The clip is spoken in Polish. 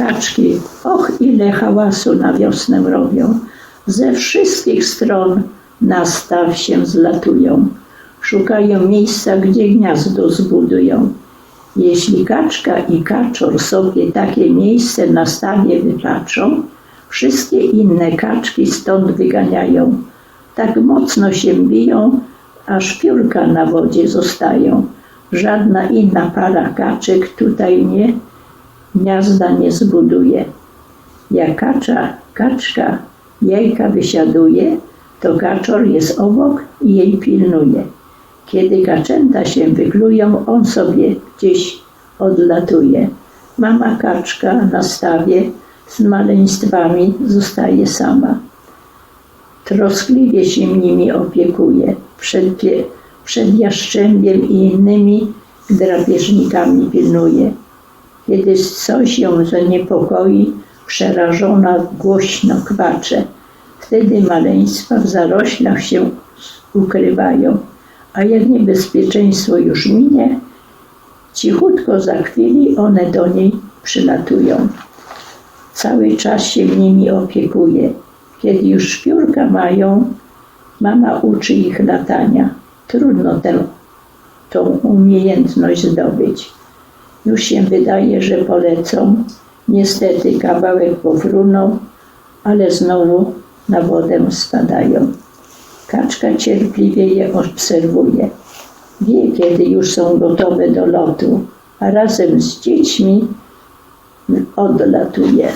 Kaczki, och ile hałasu na wiosnę robią. Ze wszystkich stron na staw się zlatują. Szukają miejsca, gdzie gniazdo zbudują. Jeśli kaczka i kaczor sobie takie miejsce na stawie wypatrzą, wszystkie inne kaczki stąd wyganiają. Tak mocno się biją, aż piórka na wodzie zostają. Żadna inna para kaczek tutaj nie gniazda nie zbuduje. Jak kacza, kaczka jajka wysiaduje, to kaczor jest obok i jej pilnuje. Kiedy kaczęta się wyklują, on sobie gdzieś odlatuje. Mama kaczka na stawie z maleństwami zostaje sama. Troskliwie się nimi opiekuje. Przed, przed jaszczębiem i innymi drapieżnikami pilnuje. Kiedy coś ją zaniepokoi, przerażona głośno kwacze. Wtedy maleństwa w zaroślach się ukrywają, a jak niebezpieczeństwo już minie, cichutko za chwili one do niej przylatują. Cały czas się nimi opiekuje. Kiedy już szpiórka mają, mama uczy ich latania. Trudno tę, tą umiejętność zdobyć. Już się wydaje, że polecą. Niestety kawałek powruną, ale znowu na wodę spadają. Kaczka cierpliwie je obserwuje. Wie, kiedy już są gotowe do lotu, a razem z dziećmi odlatuje.